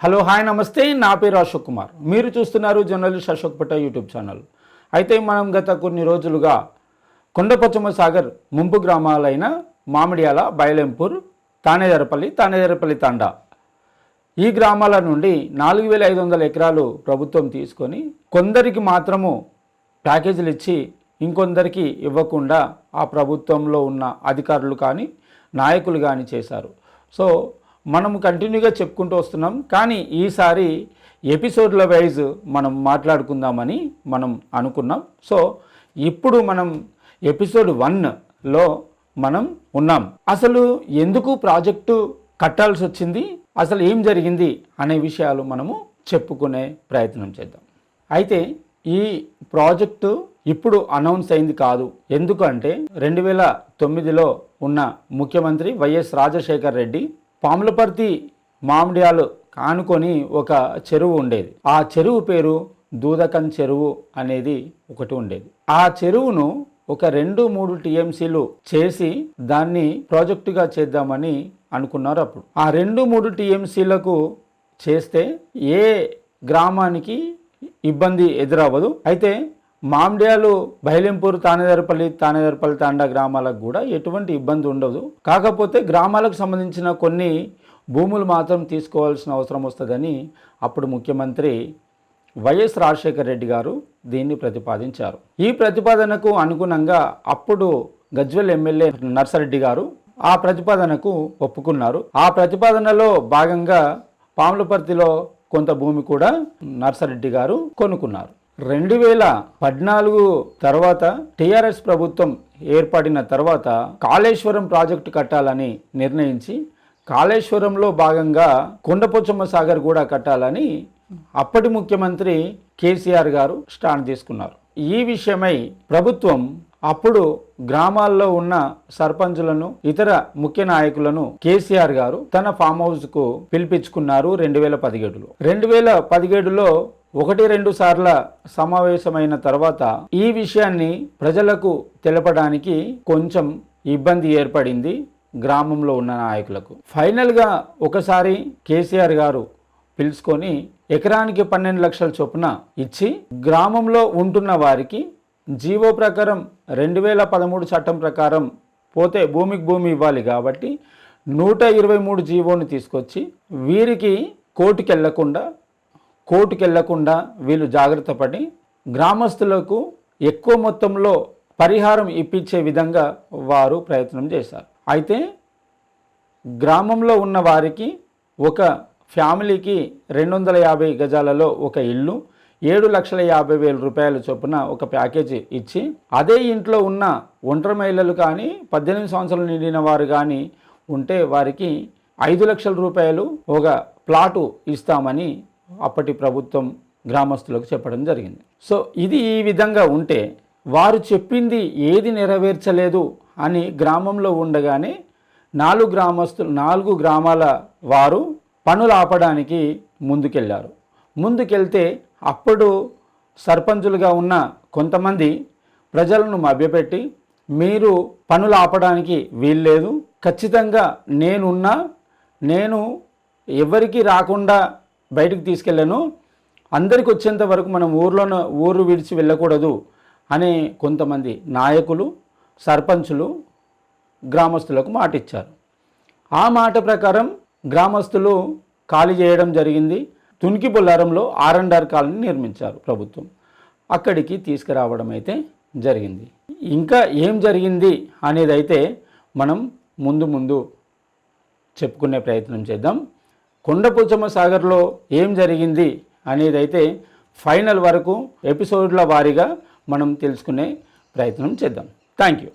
Hello hi నమస్తే. నా పేరు అశోక్ కుమార్. మీరు చూస్తున్నారు జర్నలిస్ట్ అశోక్ పట్ట యూట్యూబ్ ఛానల్. అయితే మనం గత కొన్ని రోజులుగా కొండపచ్చమ సాగర్ ముంపు గ్రామాలైన మామిడియాల బయలెంపూర్ తానేదరపల్లి తానేదరపల్లి తండా. ఈ గ్రామాల నుండి నాలుగు వేల ఐదు వందల ఎకరాలు ప్రభుత్వం తీసుకొని కొందరికి మాత్రము ప్యాకేజీలు ఇచ్చి ఇంకొందరికి ఇవ్వకుండా ఆ ప్రభుత్వంలో ఉన్న అధికారులు కానీ నాయకులు కానీ చేశారు. సో మనం కంటిన్యూగా చెప్పుకుంటూ వస్తున్నాం. కానీ ఈసారి ఎపిసోడ్ల వైజ్ మనం మాట్లాడుకుందామని మనం అనుకున్నాం. సో ఇప్పుడు మనం ఎపిసోడ్ వన్లో మనం ఉన్నాం. అసలు ఎందుకు ప్రాజెక్టు కట్టాల్సి వచ్చింది? అసలు ఏం జరిగింది? అనే విషయాలు మనము చెప్పుకునే ప్రయత్నం చేద్దాం. అయితే ఈ ప్రాజెక్టు ఇప్పుడు అనౌన్స్ అయింది కాదు. ఎందుకంటే రెండు వేల తొమ్మిదిలో ఉన్న ముఖ్యమంత్రి వైఎస్ రాజశేఖర్ రెడ్డి పాములపర్తి మామిడియాలు కానుకొని ఒక చెరువు ఉండేది. ఆ చెరువు పేరు దూదకన్ చెరువు అనేది ఒకటి ఉండేది. ఆ చెరువును ఒక రెండు మూడు టీఎంసీలు చేసి దాన్ని ప్రాజెక్టుగా చేద్దామని అనుకున్నారు అప్పుడు. ఆ రెండు మూడు టీఎంసీలకు చేస్తే ఏ గ్రామానికి ఇబ్బంది ఎదురవ్వదు. అయితే మామిడియాలు బైలింపూర్ తానేదరపల్లి తానేదరపల్లి తాండా గ్రామాలకు కూడా ఎటువంటి ఇబ్బంది ఉండదు. కాకపోతే గ్రామాలకు సంబంధించిన కొన్ని భూములు మాత్రం తీసుకోవాల్సిన అవసరం వస్తుందని అప్పుడు ముఖ్యమంత్రి వైఎస్ రాజశేఖర రెడ్డి గారు దీన్ని ప్రతిపాదించారు. ఈ ప్రతిపాదనకు అనుగుణంగా అప్పుడు గజ్వెల్ ఎమ్మెల్యే నర్సరెడ్డి గారు ఆ ప్రతిపాదనకు ఒప్పుకున్నారు. ఆ ప్రతిపాదనలో భాగంగా పాములపర్తిలో కొంత భూమి కూడా నర్సరెడ్డి గారు కొనుక్కున్నారు. రెండు వేల పద్నాలుగు తర్వాత టీఆర్ఎస్ ప్రభుత్వం ఏర్పడిన తర్వాత కాళేశ్వరం ప్రాజెక్టు కట్టాలని నిర్ణయించి కాళేశ్వరంలో భాగంగా కొండపోచమ్మ సాగర్ కూడా కట్టాలని అప్పటి ముఖ్యమంత్రి కేసీఆర్ గారు స్టాండ్ తీసుకున్నారు. ఈ విషయమై ప్రభుత్వం అప్పుడు గ్రామాల్లో ఉన్న సర్పంచులను ఇతర ముఖ్య నాయకులను కేసీఆర్ గారు తన ఫామ్ హౌస్కు పిలిపించుకున్నారు రెండు వేల పదిహేడులో. రెండు వేల పదిహేడులో ఒకటి రెండు సార్ల సమావేశమైన తర్వాత ఈ విషయాన్ని ప్రజలకు తెలపడానికి కొంచెం ఇబ్బంది ఏర్పడింది గ్రామంలో ఉన్న నాయకులకు. ఫైనల్గా ఒకసారి కేసీఆర్ గారు పిలుచుకొని ఎకరానికి పన్నెండు లక్షల చొప్పున ఇచ్చి గ్రామంలో ఉంటున్న వారికి జీవో ప్రకారం రెండు వేల పదమూడు చట్టం ప్రకారం పోతే భూమికి భూమి ఇవ్వాలి కాబట్టి నూట ఇరవై మూడు జీవోని తీసుకొచ్చి వీరికి కోర్టుకి వెళ్ళకుండా కోర్టుకు వెళ్ళకుండా వీళ్ళు జాగ్రత్త పడి గ్రామస్తులకు ఎక్కువ మొత్తంలో పరిహారం ఇప్పించే విధంగా వారు ప్రయత్నం చేశారు. అయితే గ్రామంలో ఉన్న వారికి ఒక ఫ్యామిలీకి రెండు వందల యాభై గజాలలో ఒక ఇల్లు ఏడు లక్షల యాభై వేల రూపాయల చొప్పున ఒక ప్యాకేజీ ఇచ్చి అదే ఇంట్లో ఉన్న ఒంటరి మహిళలు కానీ పద్దెనిమిది సంవత్సరాలు నిండిన వారు కానీ ఉంటే వారికి ఐదు లక్షల రూపాయలు ఒక ప్లాటు ఇస్తామని అప్పటి ప్రభుత్వం గ్రామస్తులకు చెప్పడం జరిగింది. సో ఇది ఈ విధంగా ఉంటే వారు చెప్పింది ఏది నెరవేర్చలేదు అని గ్రామంలో ఉండగానే నాలుగు గ్రామస్తులు నాలుగు గ్రామాల వారు పనులు ఆపడానికి ముందుకెళ్ళారు ముందుకెళ్తే అప్పుడు సర్పంచులుగా ఉన్న కొంతమంది ప్రజలను మభ్యపెట్టి మీరు పనులు ఆపడానికి వీల్లేదు. ఖచ్చితంగా నేనున్నా నేను ఎవరికి రాకుండా బయటకు తీసుకెళ్ళాను. అందరికి వచ్చేంత వరకు మనం ఊర్లోన ఊరు విడిచి వెళ్ళకూడదు అనే కొంతమంది నాయకులు సర్పంచులు గ్రామస్తులకు మాట ఇచ్చారు ఆ మాట ప్రకారం గ్రామస్తులు ఖాళీ చేయడం జరిగింది. తునికి బొల్లారంలో ఆర్ అండ్ ఆర్ కాలనీ నిర్మించారు ప్రభుత్వం. అక్కడికి తీసుకురావడం అయితే జరిగింది. ఇంకా ఏం జరిగింది అనేది అయితే మనం ముందు ముందు చెప్పుకునే ప్రయత్నం చేద్దాం. కొండపుచ్చమ్మ సాగర్లో ఏం జరిగింది అనేది అయితే ఫైనల్ వరకు ఎపిసోడ్ల వారీగా మనం తెలుసుకునే ప్రయత్నం చేద్దాం. Thank you